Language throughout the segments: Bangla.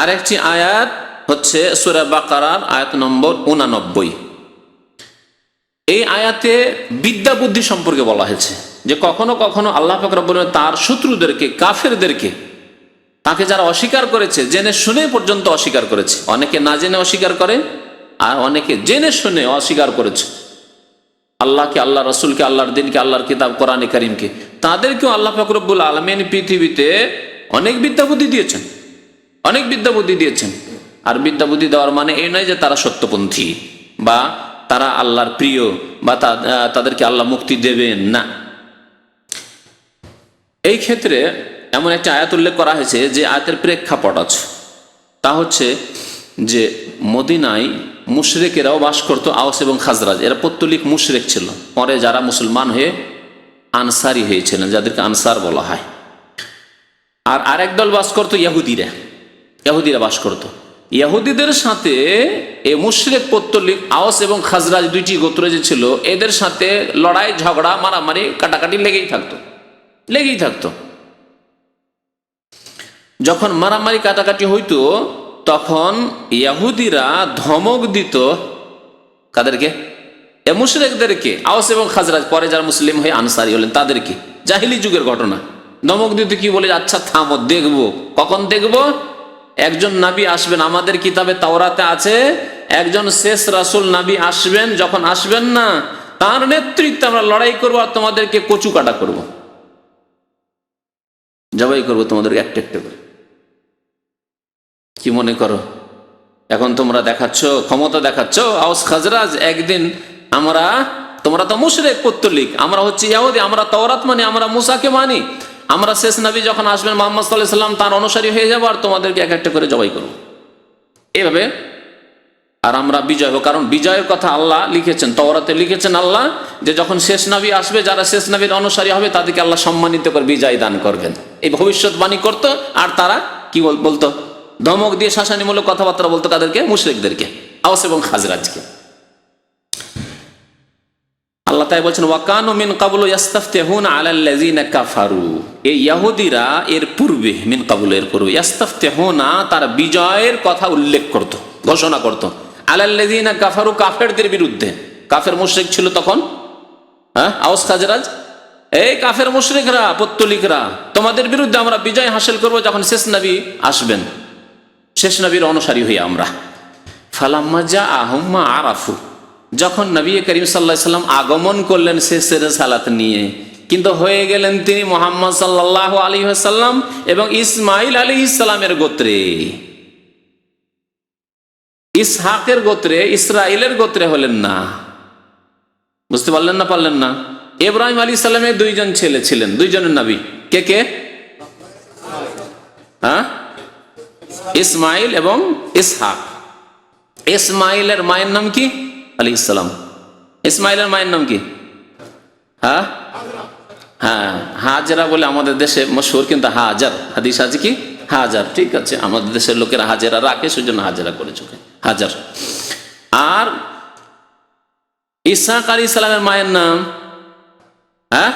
আর একটি আয়াত হচ্ছে সুরা বাকারার আয়াত নম্বর উনানব্বই। এই আয়াতে বিদ্যা বুদ্ধি সম্পর্কে বলা হয়েছে যে কখনো কখনো আল্লাহ ফাকরাবুল তার শত্রুদেরকে, কাফেরদেরকে, তাকে যারা অস্বীকার করেছে, জেনে শুনে পর্যন্ত অস্বীকার করেছে। অনেকে না জেনে অস্বীকার করে, আর অনেকে জেনে শুনে অস্বীকার করেছে। আল্লাহকে, আল্লাহ রসুলকে, আল্লাহর দিনকে, আল্লাহর কিতাব কোরআন করিমকে, তাদেরকেও আল্লাহ ফাকরবুল আলমেন পৃথিবীতে অনেক বিদ্যা বুদ্ধি দিয়েছেন। অনেক বিদ্যা বুদ্ধি দিয়েছেন। আর বিদ্যা বুদ্ধি দেওয়ার মানে এই নয় যে তারা সত্যপন্থী বা তারা আল্লাহর প্রিয় বা তাদেরকে আল্লাহ মুক্তি দেবেন, না। এই ক্ষেত্রে এমন একটা আয়াত উল্লেখ করা হয়েছে যে আয়াতের প্রেক্ষাপট আছে। তা হচ্ছে যে মদিনায় মুশরেকেরাও বাস করতো আওস এবং খাজরাজ। এরা পত্তলিক মুশরেক ছিল। পরে যারা মুসলমান হয়ে আনসারি হয়েছিলেন, যাদেরকে আনসার বলা হয়। আর আরেক দল বাস করতো ইয়াহুদিরা। ইয়াহুদিরা বাস করত। ইয়াহুদিদের সাথে এ মুশরেক, পত্তলিক, আওস এবং খাজরাজ দুইটি গোত্র যে ছিল, এদের সাথে লড়াই, ঝগড়া, মারামারি, কাটাকাটি লেগেই থাকতো। লেগেই থাকতো। যখন মারামারি, কাটাকাটি হইতো, তখন ইয়াহুদিরা ধমক দিত কাদেরকে? এ মুশরেকদেরকে, আওস এবং খাজরাজ, পরে যারা মুসলিম হয়ে আনসারি হলেন, তাদেরকে। জাহিলি যুগের ঘটনা। ধমক দিত কি বলে আচ্ছা থামো, দেখব। কখন দেখব? একজন নাবি আসবেন, আমাদের কিতাবে তাওরাতে আছে, একজন শেষ রাসুল নাবি আসবেন, যখন আসবেন না, তার নেতৃত্বে আমরা লড়াই করব আর তোমাদেরকে কচু কাটা করব। জবাই করব তোমাদেরকে একটা একটা করে। কি মনে করো? এখন তোমরা দেখাচ্ছ, ক্ষমতা দেখাচ্ছ আউস খাজরাজ, একদিন আমরা, তোমরা তো মুশরেক, পত্তলিক, আমরা হচ্ছে ইয়াহুদি, আমরা তওরাত মানি, আমরা মুসাকে মানি। আমরা শেষ নবী যখন আসবেন মোহাম্মদ সাল্লাহ সাল্লাম, তার অনুসারী হয়ে যাব আর তোমাদেরকে এক একটা করে জবাই করব। এভাবে আর আমরা বিজয় হব। কারণ বিজয়ের কথা আল্লাহ লিখেছেন, তওরাতে লিখেছেন আল্লাহ যে যখন শেষ নবী আসবে, যারা শেষ নবীর অনুসারী হবে, তাদেরকে আল্লাহ সম্মানিত করে বিজয় দান করবেন। এই ভবিষ্যৎবাণী করতো, আর তারা কি বলতো? ধমক দিয়ে শাসানিমূলক কথাবার্তা বলতো তাদেরকে মুশরিকদেরকে। আওস এবং খাজরাজকে। তাই বলছেন কাবুল কাফারু। এই ইহুদিরা এর পূর্বে, মিন কাবুল এর পূর্বে তার বিজয়ের কথা উল্লেখ করত, ঘোষণা করত। আলাল্লাযিনা কাফারু কাফেরদের বিরুদ্ধে। কাফের মুশরিক ছিল তখন? হ্যাঁ আওস খাজরাজ? এই কাফের মুশরিকরা, পত্তলিকরা, তোমাদের বিরুদ্ধে আমরা বিজয় হাসিল করব যখন শেষ নবী আসবেন। শেষ নবীর অনুসারী হই আমরা। ফালাম্মা যা আহম্মা আরাফু। যখন নবী করিম সাল্লাহ সাল্লাম আগমন করলেন শেষের সালাত নিয়ে, কিন্তু হয়ে গেলেন তিনি মোহাম্মদ সাল্লাহ আলী সাল্লাম এবং ইসমাইল আলী ইসলামের গোত্রে। ইসহাকের গোত্রে ইসরায়েলের গোত্রে হলেন না। বুঝতে পারলেন না পারলেন না? ইব্রাহিম আলী সাল্লামের দুইজন ছেলে ছিলেন, দুইজনের নবী। কে কে? হ্যাঁ? ইসমাইল এবং ইসহাক। ইসমাইলের মায়ের নাম কি? আলী ইসলাম ইসমাইলের মায়ের নাম কি? হ্যাঁ? হ্যাঁ হাজারা বলে আমাদের দেশে মশহুর কিন্তু হাজার। হাদিস আছে কি? হাজার, ঠিক আছে। আমাদের দেশের লোকেরা হাজারা রাখে, সেজন্য হাজারা করে চোখে। হাজার। আর ইসাক আলী ইসলামের মায়ের নাম? হ্যাঁ?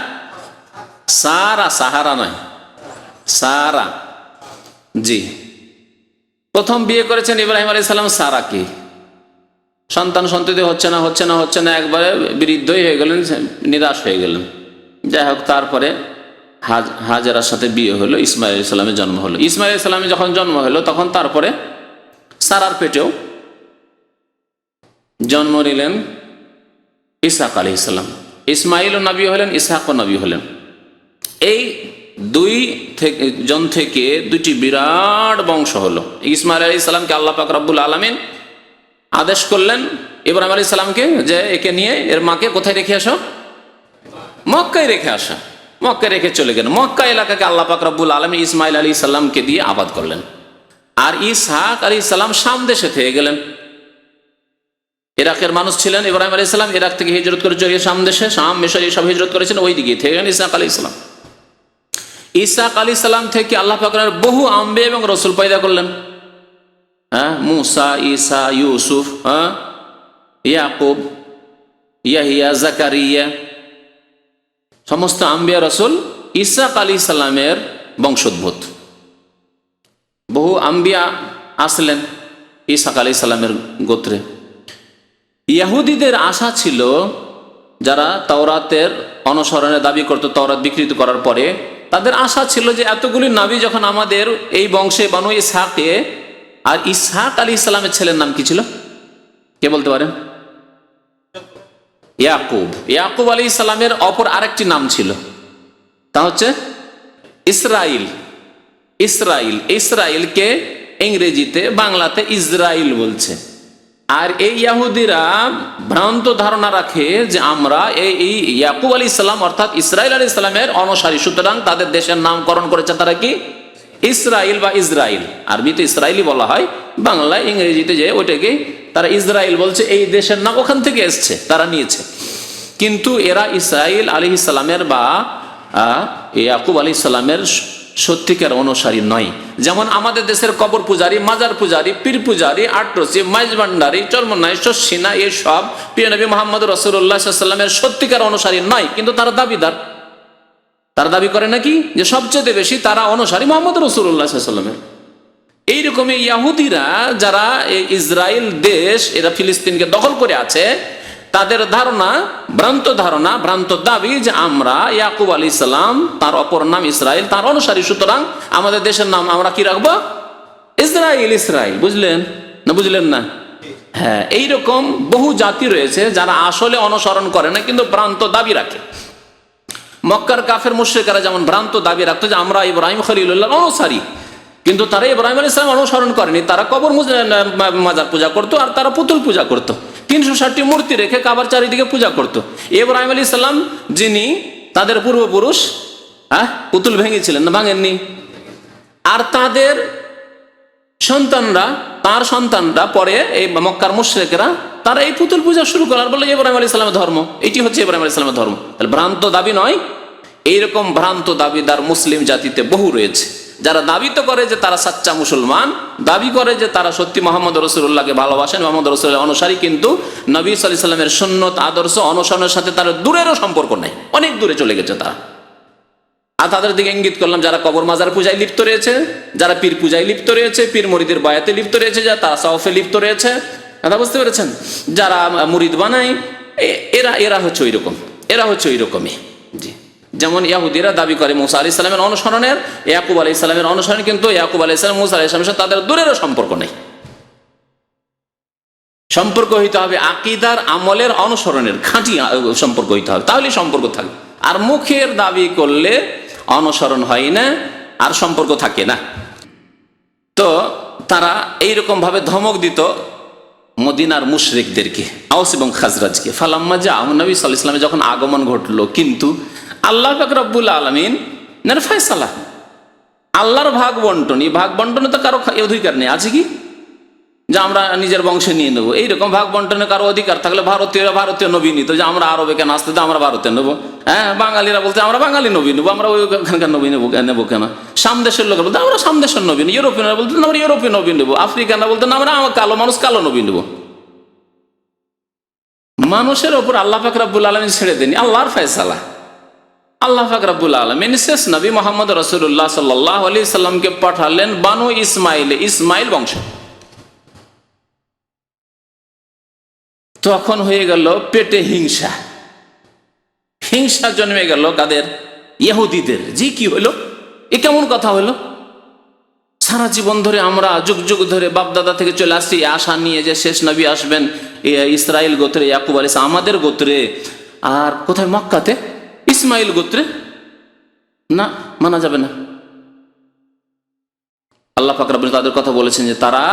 সারা, সাহারা নয়। সারা। জি। প্রথম বিয়ে করেছেন ইব্রাহিম আলী সালাম সারাকে সন্তান সন্ততি হচ্ছে না হচ্ছে না হচ্ছে না, একবারে বৃদ্ধই হয়ে গেলেন নিরাশ হয়ে গেলেন। যাই হোক, তারপরে হাজ, হাজারার সাথে বিয়ে হলো, ইসমাইল ইসলামের জন্ম হলো। ইসমাইল ইসলামের যখন জন্ম হলো, তখন তারপরে সারার পেটেও জন্ম নিলেন ইসাক আলী ইসলাম ইসমাইল নবী হলেন ইসাক নবী হলেন। এই দুই থেকে, জন থেকে দুটি বিরাট বংশ হলো। ইসমাইল আলী ইসলামকে আল্লাহ পাক রব্বুল আলমিন আদেশ করলেন ইব্রাহিম আলী ইসলামকে যে একে নিয়ে এর মাকে কোথায় রেখে আসো? মক্কায় রেখে আসা। মক্কায় রেখে চলে গেলেন মক্কা এলাকাকে আল্লাহ পাক রব্বুল আলমী ইসমাইল আলী ইসলামকে দিয়ে আবাদ করলেন। আর ইসহাক আলী ইসলাম শাম দেশে থেকে গেলেন। ইরাকের মানুষ ছিলেন ইব্রাহিম আলী ইসলাম ইরাক থেকে হিজরত করে চলে সাম দেশে, শাম মিশর সব হিজরত করেছেন। ওই দিকে থেকে গেলেন ইসহাক আলী ইসলাম ইসাক আলী সালাম থেকে আল্লাহ পাকের বহু আম্বে এবং রসুল পয়দা করলেন। হ্যাঁ মুসা ঈসা ইউসুফ হ্যাঁ ইয়াকুব সমস্ত আম্বিয়া রসুল ইসাক আলী সালামের বংশোদ্ভূত বহু আম্বিয়া আসলেন ইসাক আলি সাল্লামের গোত্রে ইয়াহুদিদের আশা ছিল যারা তাওরাতের অনুসরণে দাবি করতো তাওরাত বিকৃত করার পরে তাদের আশা ছিল যে এতগুলি নাবি যখন আমাদের এই বংশে বানু ইসহাকে আর ইসহাক আলী ইসলামের ছেলের নাম কি ছিল? কে বলতে পারেন? ইয়াকুব। ইয়াকুব আলী ইসলামের অপর আরেকটি নাম ছিল। তা হচ্ছে ইসরাইল। ইসরাইল। ইসরাইলকে ইংরেজিতে, বাংলাতে ইসরাইল বলছে। আর এই ইয়াহুদিরা ভ্রান্ত ধারণা রাখে যে আমরা এই ইয়াকুব আলী ইসলাম অর্থাৎ ইসরাইল আলী ইসলামের অনুসারী, সুতরাং তাদের দেশের নামকরণ করেছে তারা কি? ইসরাইল বা ইসরাইল। আরবিতে ইসরায়েলি বলা হয়। বাংলায়, ইংরেজিতে যে ওইটাকে তারা ইসরায়েল বলছে, এই দেশের নাম ওখান থেকে এসছে, তারা নিয়েছে। কিন্তু এরা ইসরাইল আলী ইসলামের বা ইয়াকুব আলী ইসলামের সত্যিকার অনুসারী নয়। যেমন আমাদের দেশের কবর পূজারী, মাজার পূজারী, পীর পূজারী, আটরসি, মাইজ ভান্ডারী, চর্মনাই, শস্যিনা এইসব প্রিয় নবী মোহাম্মদ রসুল্লাহ সাল্লামের সত্যিকার অনুসারী নয়, কিন্তু তারা দাবিদার। তারা দাবি করে নাকি? যে সবচেয়ে বেশি তারা অনুসারী মোহাম্মদ রসুল্লাহ সাল্লামের এইরকমই ইয়াহুদিরা যারা ইসরায়েল দেশ, এরা ফিলিস্তিনকে দখল করে আছে, তাদের ধারণা, ভ্রান্ত ধারণা, ভ্রান্ত দাবি যে আমরা ইয়াকুব আলী ইসলাম তার অপর নাম ইসরায়েল তার অনুসারী, সুতরাং আমাদের দেশের নাম আমরা কি রাখব? ইসরায়েল ইসরায়েল বুঝলেন? না বুঝলেন না? হ্যাঁ এইরকম বহু জাতি রয়েছে যারা আসলে অনুসরণ করে না, কিন্তু ভ্রান্ত দাবি রাখে। মক্কার কাফের মুশ্রিকারা যেমন ভ্রান্ত দাবি রাখতো যে আমরা ইব্রাহিম খলিল্লাহ অনুসারী, কিন্তু তারা ইব্রাহিম আলী ইসলাম অনুসরণ করেনি। তারা কবর মুজ- মাজার পূজা করতো আর তারা পুতুল পূজা করতো। তিনশো ষাটটি মূর্তি রেখে কাবার চারিদিকে পূজা করতো। ইব্রাহিম আলী ইসলাম যিনি, তাদের পূর্বপুরুষ হ্যাঁ পুতুল ভেঙেছিলেন না ভাঙেননি। আর তাদের সন্তানরা, তার সন্তানরা পরে এই মক্কার মুশ্রেকেরা তারা এই পুতুল পূজা শুরু করার বলে ইব্রাহিম আলী ইসলামের ধর্ম। এটি হচ্ছে ইব্রাহিম আলী ইসলামের ধর্ম। তাহলে ভ্রান্ত দাবি নয়, এইরকম ভ্রান্ত দাবিদার মুসলিম জাতিতে বহু রয়েছে। যারা দাবি তো করে যে তারা সাচ্চা মুসলমান, দাবি করে যে তারা সত্যি মোহাম্মদ রসুল্লাহকে ভালোবাসেন, মোহাম্মদ রসুল্লাহ অনুসারী কিন্তু নবী সাল্লাহ সাল্লামের সুন্নত, আদর্শ, অনুসরণের সাথে তার দূরেরও সম্পর্ক নেই। অনেক দূরে চলে গেছে তারা। আর তাদের দিকে ইঙ্গিত করলাম, যারা কবর মাজার পূজায় লিপ্ত রয়েছে, যারা পীর পূজায় লিপ্ত রয়েছে পীর মরিদের বায়াতে লিপ্ত রয়েছে, যারা তারা সাউফে লিপ্ত রয়েছে কথা বুঝতে পেরেছেন? যারা মুরিদ বানায় এরা এরা হচ্ছে ওই রকম এরা হচ্ছে ওই রকমই জি। যেমন ইয়াহুদিরা দাবি করে মুসা আলি ইসলামের অনুসরণের, ইয়াকুব আলি ইসলামের অনুসরণ কিন্তু ইয়াকুব আলি ইসলাম মুসা আলি ইসলামের সাথে তাদের দূরেরও সম্পর্ক নেই। সম্পর্ক হইতে হবে আকিদার আমলের অনুসরণের, খাঁটি সম্পর্ক হইতে হবে। তাহলেই সম্পর্ক থাকবে। আর মুখের দাবি করলে অনুসরণ হয় না, আর সম্পর্ক থাকে না। তো তারা এইরকম ভাবে ধমক দিত মদিনার মুশরিকদেরকে আউস এবং খাজরাজকে। ফালাম্মা যা নবী সাল ইসলামে যখন আগমন ঘটলো, কিন্তু আল্লাহ রব্বুল আলমিন ফয়সালা। আল্লাহর ভাগ বন্টন এই ভাগ বন্টনে তো কারও অধিকার নেই। আছে কি? যে আমরা নিজের বংশে নিয়ে নেব। এইরকম ভাগ বন্টনে কারও অধিকার থাকলে ভারতীয়রা ভারতীয় নবী নিত, যে আমরা আরবে কেন আসতে আমরা ভারতে নেব। হ্যাঁ বাঙালিরা বলতে আমরা বাঙালি নবী নেব, আমরা ওইখানকার নবী নেব নেব কেন? সামদেশের লোকের বলতে আমরা সামদেশের নবী নেব। ইউরোপিয়ানরা বলতে আমরা ইউরোপীয় নবী নেব। আফ্রিকানরা বলতে না, আমরা আমার কালো মানুষ, কালো নবী নেব। মানুষের ওপর আল্লাহ পাক রাব্বুল আলমিন ছেড়ে দেনি আল্লাহর ফয়সালা। আল্লাহ পাক রাব্বুল আলমিন শেষ নবী মোহাম্মদ রসুল্লাহ সাল্লাহ আলি সাল্লামকে পাঠালেন বানু ইসমাইল ইসমাইল বংশ তখন হয়ে গেল পেটে হিংসা। হিংসা জন্মে গেল কাদের ইহুদিদের। জি কি হলো? এ কেমন কথা হলো? সারা জীবন ধরে আমরা যুগ যুগ ধরে বাপদাদা থেকে চলে আসছি আশা নিয়ে যে শেষ নবী আসবেন ইসরায়েল গোত্রে, ইয়াকুব আলিস আমাদের গোত্রে। আর কোথায়? মক্কাতে? ইসমাইল গোত্রে? না, মানা যাবে না। আল্লাহ ফাকরাবুল তাদের কথা বলেছেন যে তারা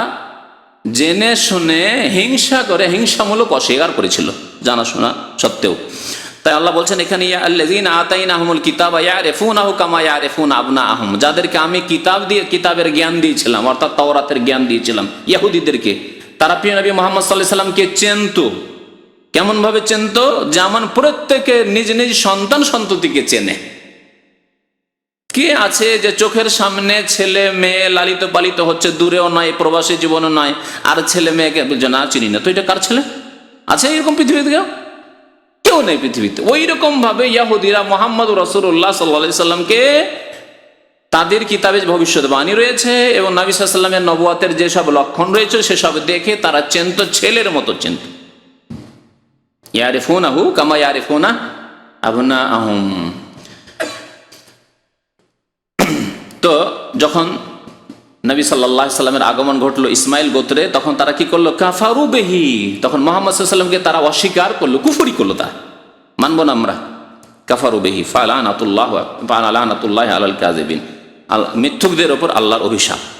জেনে শুনে হিংসা করে, হিংসামূলক অস্বীকার করেছিল, জানাশোনা সত্ত্বেও। তাই আল্লাহ বলছেন এখানে, ইয়া আল্লাযীন আতাইনাহুমুল কিতাবা ইয়ারিফুনাহু কামা ইয়ারিফুনা আবনাআহুম। যাদেরকে আমি কিতাব দিয়ে, কিতাবের জ্ঞান দিয়েছিলাম, অর্থাৎ তাওরাতের জ্ঞান দিয়েছিলাম, ইহুদিদেরকে, তারা প্রিয় নবী মোহাম্মদ আলাইহি সাল্লামকে চেনতো। কেমন ভাবে চেনতো? যেমন প্রত্যেকে নিজ নিজ সন্তান সন্ততিকে চেনে। কে আছে যে চোখের সামনে ছেলে মেয়ে লালিত পালিত হচ্ছে? দূরেও নয়, প্রবাসী জীবনও নয়, আর ছেলে মেয়েকে না, চিনি না। তো এটা কার ছেলে? আছে এরকম পৃথিবীতে কেউ? কেউ নেই পৃথিবীতে। ওই রকম ভাবে ইয়াহুদিরা মোহাম্মদ রসুল্লাহ সাল্লা সাল্লামকে তাদের কিতাবে ভবিষ্যৎবাণী রয়েছে এবং নবী সাল্লামের নবুয়াতের যেসব লক্ষণ রয়েছে, সেসব দেখে তারা চেনত, ছেলের মতো চিনত। ইয়ারিফুন আহু কামা ইয়ারিফুনা আবনা আহম তো যখন নবী সাল্লাহ সাল্লামের আগমন ঘটলো ইসমাইল গোত্রে, তখন তারা কি করল? কাফারু বেহি। তখন মোহাম্মদ সাল্লামকে তারা অস্বীকার করল, কুফুরি করল তা মানবো না আমরা। কাফারু বেহি, ফালানাতুল্লাহ আল আলাল কাজেবিন আল, মিথ্যুকদের ওপর আল্লাহর অভিশাপ।